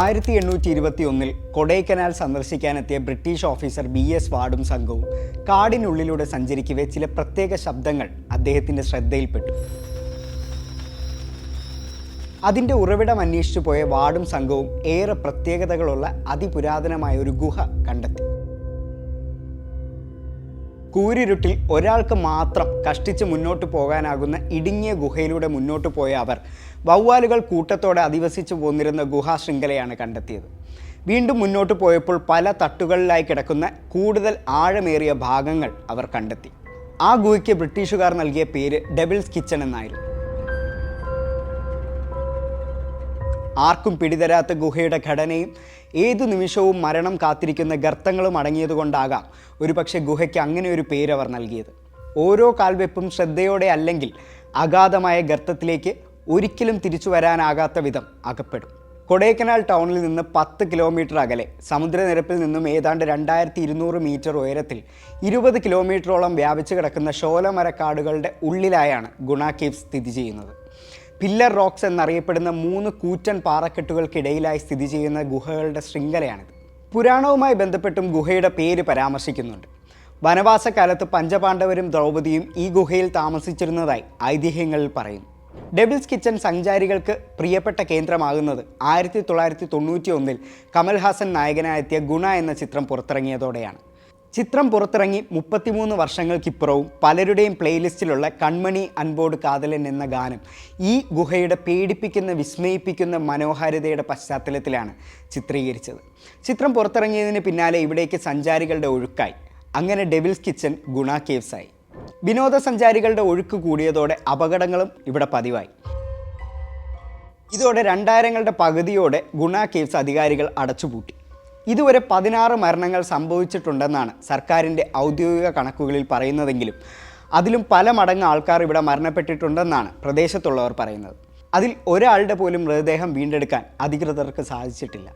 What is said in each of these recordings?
ആയിരത്തി എണ്ണൂറ്റി ഇരുപത്തി ഒന്നിൽ കൊടൈക്കനാൽ സന്ദർശിക്കാനെത്തിയ ബ്രിട്ടീഷ് ഓഫീസർ ബി എസ് വാർഡും സംഘവും കാടിനുള്ളിലൂടെ സഞ്ചരിക്കവേ ചില പ്രത്യേക ശബ്ദങ്ങൾ അദ്ദേഹത്തിന്റെ ശ്രദ്ധയിൽപ്പെട്ടു. അതിന്റെ ഉറവിടം അന്വേഷിച്ചു പോയ വാർഡും സംഘവും ഏറെ പ്രത്യേകതകളുള്ള അതിപുരാതനമായ ഒരു ഗുഹ കണ്ടെത്തി. കൂരിരുട്ടിൽ ഒരാൾക്ക് മാത്രം കഷ്ടിച്ച് മുന്നോട്ട് പോകാനാകുന്ന ഇടുങ്ങിയ ഗുഹയിലൂടെ മുന്നോട്ട് പോയ അവർ വവ്വാലുകൾ കൂട്ടത്തോടെ അധിവസിച്ചു പോന്നിരുന്ന ഗുഹാ ശൃംഖലയാണ് കണ്ടെത്തിയത്. വീണ്ടും മുന്നോട്ട് പോയപ്പോൾ പല തട്ടുകളിലായി കിടക്കുന്ന കൂടുതൽ ആഴമേറിയ ഭാഗങ്ങൾ അവർ കണ്ടെത്തി. ആ ഗുഹയ്ക്ക് ബ്രിട്ടീഷുകാർ നൽകിയ പേര് ഡെബിൾസ് കിച്ചൺ എന്നായിരുന്നു. ആർക്കും പിടിതരാത്ത ഗുഹയുടെ ഘടനയും ഏതു നിമിഷവും മരണം കാത്തിരിക്കുന്ന ഗർത്തങ്ങളും അടങ്ങിയതുകൊണ്ടാകാം ഒരുപക്ഷെ ഗുഹയ്ക്ക് അങ്ങനെ ഒരു പേര് അവർ നൽകിയത്. ഓരോ കാൽവെപ്പും ശ്രദ്ധയോടെ അല്ലെങ്കിൽ അഗാധമായ ഗർത്തത്തിലേക്ക് ഒരിക്കലും തിരിച്ചു വരാനാകാത്ത വിധം അകപ്പെടും. കൊടൈക്കനാൽ ടൗണിൽ നിന്ന് പത്ത് കിലോമീറ്റർ അകലെ സമുദ്രനിരപ്പിൽ നിന്നും ഏതാണ്ട് രണ്ടായിരത്തി ഇരുന്നൂറ് മീറ്റർ ഉയരത്തിൽ ഇരുപത് കിലോമീറ്ററോളം വ്യാപിച്ചു കിടക്കുന്ന ഷോലമരക്കാടുകളുടെ ഉള്ളിലായാണ് ഗുണ കേവ് സ്ഥിതി ചെയ്യുന്നത്. പില്ലർ റോക്സ് എന്നറിയപ്പെടുന്ന മൂന്ന് കൂറ്റൻ പാറക്കെട്ടുകൾക്കിടയിലായി സ്ഥിതി ചെയ്യുന്ന ഗുഹകളുടെ ശൃംഖലയാണിത്. പുരാണവുമായി ബന്ധപ്പെട്ടും ഗുഹയുടെ പേര് പരാമർശിക്കുന്നുണ്ട്. വനവാസകാലത്ത് പഞ്ചപാണ്ഡവരും ദ്രൗപദിയും ഈ ഗുഹയിൽ താമസിച്ചിരുന്നതായി ഐതിഹ്യങ്ങളിൽ പറയുന്നു. ഡെബിൾസ് കിച്ചൺ സഞ്ചാരികൾക്ക് പ്രിയപ്പെട്ട കേന്ദ്രമാകുന്നത് ആയിരത്തി തൊള്ളായിരത്തി തൊണ്ണൂറ്റി ഒന്നിൽ കമൽഹാസൻ നായകനായെത്തിയ ഗുണ എന്ന ചിത്രം പുറത്തിറങ്ങിയതോടെയാണ്. ചിത്രം പുറത്തിറങ്ങി മുപ്പത്തിമൂന്ന് വർഷങ്ങൾക്കിപ്പുറവും പലരുടെയും പ്ലേലിസ്റ്റിലുള്ള കൺമണി അൻബോർഡ് കാതലൻ എന്ന ഗാനം ഈ ഗുഹയുടെ പേടിപ്പിക്കുന്ന വിസ്മയിപ്പിക്കുന്ന മനോഹാരിതയുടെ പശ്ചാത്തലത്തിലാണ് ചിത്രീകരിച്ചത്. ചിത്രം പുറത്തിറങ്ങിയതിന് പിന്നാലെ ഇവിടേക്ക് സഞ്ചാരികളുടെ ഒഴുക്കായി. അങ്ങനെ ഡെവിൽസ് കിച്ചൻ ഗുണ കേവ്സായി വിനോദസഞ്ചാരികളുടെ ഒഴുക്ക് കൂടിയതോടെ അപകടങ്ങളും ഇവിടെ പതിവായി. ഇതോടെ രണ്ടായിരങ്ങളുടെ പകുതിയോടെ ഗുണ കേവ്സ് അധികാരികൾ അടച്ചുപൂട്ടി. ഇതുവരെ പതിനാറ് മരണങ്ങൾ സംഭവിച്ചിട്ടുണ്ടെന്നാണ് സർക്കാരിന്റെ ഔദ്യോഗിക കണക്കുകളിൽ പറയുന്നതെങ്കിലും അതിലും പല മടങ്ങ് ആൾക്കാർ ഇവിടെ മരണപ്പെട്ടിട്ടുണ്ടെന്നാണ് പ്രദേശത്തുള്ളവർ പറയുന്നത്. അതിൽ ഒരാളുടെ പോലും മൃതദേഹം വീണ്ടെടുക്കാൻ അധികൃതർക്ക് സാധിച്ചിട്ടില്ല.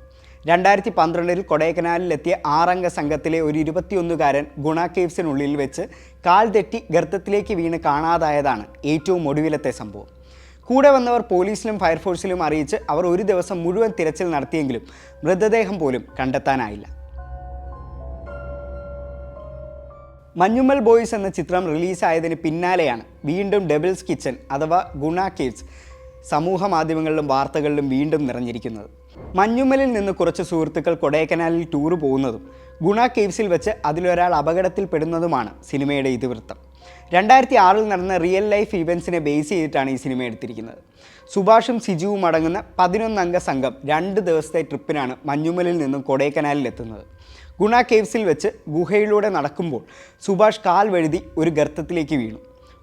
രണ്ടായിരത്തി പന്ത്രണ്ടിൽ കൊടൈക്കനാലിലെത്തിയ ആറംഗ സംഘത്തിലെ ഒരു ഇരുപത്തിയൊന്നുകാരൻ ഗുണ കേവ്സിനുള്ളിൽ വെച്ച് കാൽ തെറ്റി ഗർത്തത്തിലേക്ക് വീണ് കാണാതായതാണ് ഏറ്റവും ഒടുവിലത്തെ സംഭവം. കൂടെ വന്നവർ പോലീസിലും ഫയർഫോഴ്സിലും അറിയിച്ച് അവർ ഒരു ദിവസം മുഴുവൻ തിരച്ചിൽ നടത്തിയെങ്കിലും മൃതദേഹം പോലും കണ്ടെത്താനായില്ല. മഞ്ഞുമ്മൽ ബോയ്സ് എന്ന ചിത്രം റിലീസായതിന് പിന്നാലെയാണ് വീണ്ടും ഡബിൾസ് കിച്ചൺ അഥവാ ഗുണ കിഡ്സ് സമൂഹ മാധ്യമങ്ങളിലും വാർത്തകളിലും വീണ്ടും നിറഞ്ഞിരിക്കുന്നത്. മഞ്ഞുമ്മലിൽ നിന്ന് കുറച്ച് സുഹൃത്തുക്കൾ കൊടൈക്കനാലിൽ ടൂർ പോകുന്നതും ഗുണ കേവ്സിൽ വെച്ച് അതിലൊരാൾ അപകടത്തിൽപ്പെടുന്നതുമാണ് സിനിമയുടെ ഇതിവൃത്തം. രണ്ടായിരത്തി ആറിൽ നടന്ന റിയൽ ലൈഫ് ഇവൻസിനെ ബേസ് ചെയ്തിട്ടാണ് ഈ സിനിമ എടുത്തിരിക്കുന്നത്. സുഭാഷും സിജുവും അടങ്ങുന്ന പതിനൊന്നംഗ സംഘം രണ്ട് ദിവസത്തെ ട്രിപ്പിനാണ് മഞ്ഞുമലിൽ നിന്നും കൊടൈക്കനാലിൽ എത്തുന്നത്. ഗുണ കേവ്സിൽ വെച്ച് ഗുഹയിലൂടെ നടക്കുമ്പോൾ സുഭാഷ് കാൽ വഴുതി ഒരു ഗർത്തത്തിലേക്ക് വീണു.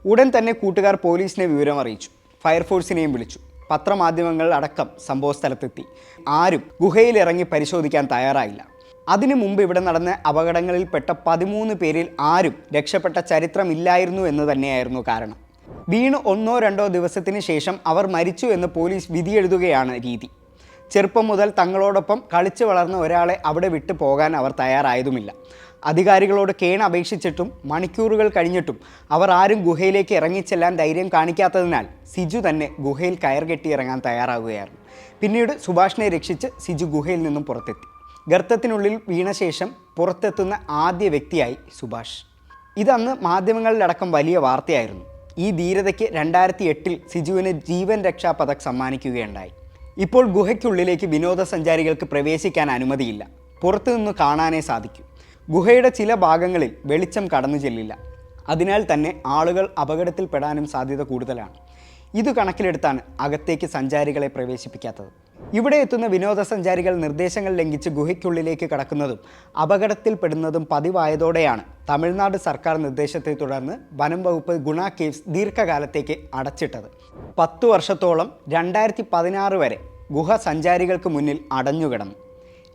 ഉടൻ തന്നെ കൂട്ടുകാർ പോലീസിനെ വിവരം അറിയിച്ചു. ഫയർഫോഴ്സിനെയും വിളിച്ചു. പത്രമാധ്യമങ്ങൾ അടക്കം സംഭവസ്ഥലത്തെത്തി. ആരും ഗുഹയിലിറങ്ങി പരിശോധിക്കാൻ തയ്യാറായില്ല. അതിനു മുമ്പ് ഇവിടെ നടന്ന അപകടങ്ങളിൽപ്പെട്ട പതിമൂന്ന് പേരിൽ ആരും രക്ഷപ്പെട്ട ചരിത്രമില്ലായിരുന്നു എന്ന് തന്നെയായിരുന്നു കാരണം. വീണ് ഒന്നോ രണ്ടോ ദിവസത്തിന് ശേഷം അവർ മരിച്ചു എന്ന് പോലീസ് വിധിയെഴുതുകയാണ് രീതി. ചെറുപ്പം മുതൽ തങ്ങളോടൊപ്പം കളിച്ചു വളർന്ന ഒരാളെ അവിടെ വിട്ടു പോകാൻ അവർ തയ്യാറായതുമില്ല. അധികാരികളോട് കേൺ അപേക്ഷിച്ചിട്ടും മണിക്കൂറുകൾ കഴിഞ്ഞിട്ടും അവർ ആരും ഗുഹയിലേക്ക് ഇറങ്ങിച്ചെല്ലാൻ ധൈര്യം കാണിക്കാത്തതിനാൽ സിജു തന്നെ ഗുഹയിൽ കയർ കെട്ടി ഇറങ്ങാൻ തയ്യാറാകുകയായിരുന്നു പിന്നീട് സുഭാഷിനെ രക്ഷിച്ച് സിജു ഗുഹയിൽ നിന്നും പുറത്തെത്തി. ഗർത്തത്തിനുള്ളിൽ വീണ ശേഷം പുറത്തെത്തുന്ന ആദ്യ വ്യക്തിയായി സുഭാഷ്. ഇതന്ന് മാധ്യമങ്ങളിലടക്കം വലിയ വാർത്തയായിരുന്നു. ഈ ധീരതയ്ക്ക് രണ്ടായിരത്തി എട്ടിൽ സിജുവിന് ജീവൻ രക്ഷാ പതക് സമ്മാനിക്കുകയുണ്ടായി. ഇപ്പോൾ ഗുഹയ്ക്കുള്ളിലേക്ക് വിനോദസഞ്ചാരികൾക്ക് പ്രവേശിക്കാൻ അനുമതിയില്ല. പുറത്തുനിന്ന് കാണാനേ സാധിക്കൂ. ഗുഹയുടെ ചില ഭാഗങ്ങളിൽ വെളിച്ചം കടന്നു ചെല്ലില്ല. അതിനാൽ തന്നെ ആളുകൾ അപകടത്തിൽപ്പെടാനും സാധ്യത കൂടുതലാണ്. ഇത് കണക്കിലെടുത്താണ് അകത്തേക്ക് സഞ്ചാരികളെ പ്രവേശിപ്പിക്കാത്തത്. ഇവിടെ എത്തുന്ന വിനോദസഞ്ചാരികൾ നിർദ്ദേശങ്ങൾ ലംഘിച്ച് ഗുഹയ്ക്കുള്ളിലേക്ക് കടക്കുന്നതും അപകടത്തിൽപ്പെടുന്നതും പതിവായതോടെയാണ്. തമിഴ്നാട് സർക്കാർ നിർദ്ദേശത്തെ തുടർന്ന് വനം വകുപ്പ് ഗുണ കേവ്സ് ദീർഘകാലത്തേക്ക് അടച്ചിട്ടത്. പത്തു വർഷത്തോളം രണ്ടായിരത്തി പതിനാറ് വരെ ഗുഹ സഞ്ചാരികൾക്ക് മുന്നിൽ അടഞ്ഞുകിടന്നു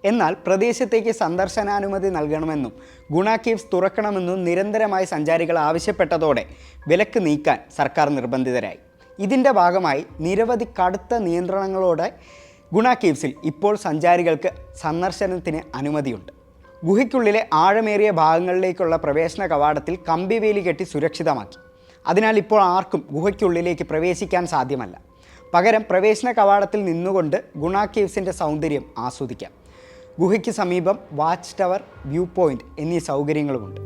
എന്നാൽ പ്രദേശത്തേക്ക് സന്ദർശനാനുമതി നൽകണമെന്നും ഗുണ കേവ്സ് തുറക്കണമെന്നും നിരന്തരമായി സഞ്ചാരികൾ ആവശ്യപ്പെട്ടതോടെ വിലക്ക് നീക്കാൻ സർക്കാർ നിർബന്ധിതരായി. ഇതിന്റെ ഭാഗമായി നിരവധി കടുത്ത നിയന്ത്രണങ്ങളോടെ ഗുണ കേവ്സിൽ ഇപ്പോൾ സഞ്ചാരികൾക്ക് സന്ദർശനത്തിന് അനുമതിയുണ്ട്. ഗുഹയ്ക്കുള്ളിലെ ആഴമേറിയ ഭാഗങ്ങളിലേക്കുള്ള പ്രവേശന കവാടത്തിൽ കമ്പിവേലി കെട്ടി സുരക്ഷിതമാക്കി. അതിനാൽ ഇപ്പോൾ ആർക്കും ഗുഹയ്ക്കുള്ളിലേക്ക് പ്രവേശിക്കാൻ സാധ്യമല്ല. പകരം പ്രവേശന കവാടത്തിൽ നിന്നുകൊണ്ട് ഗുണ കേവ്സിന്റെ സൗന്ദര്യം ആസ്വദിക്കാം. ഗുഹയ്ക്ക് സമീപം വാച്ച് ടവർ വ്യൂ പോയിന്റ് എന്നീ സൗകര്യങ്ങളുമുണ്ട്.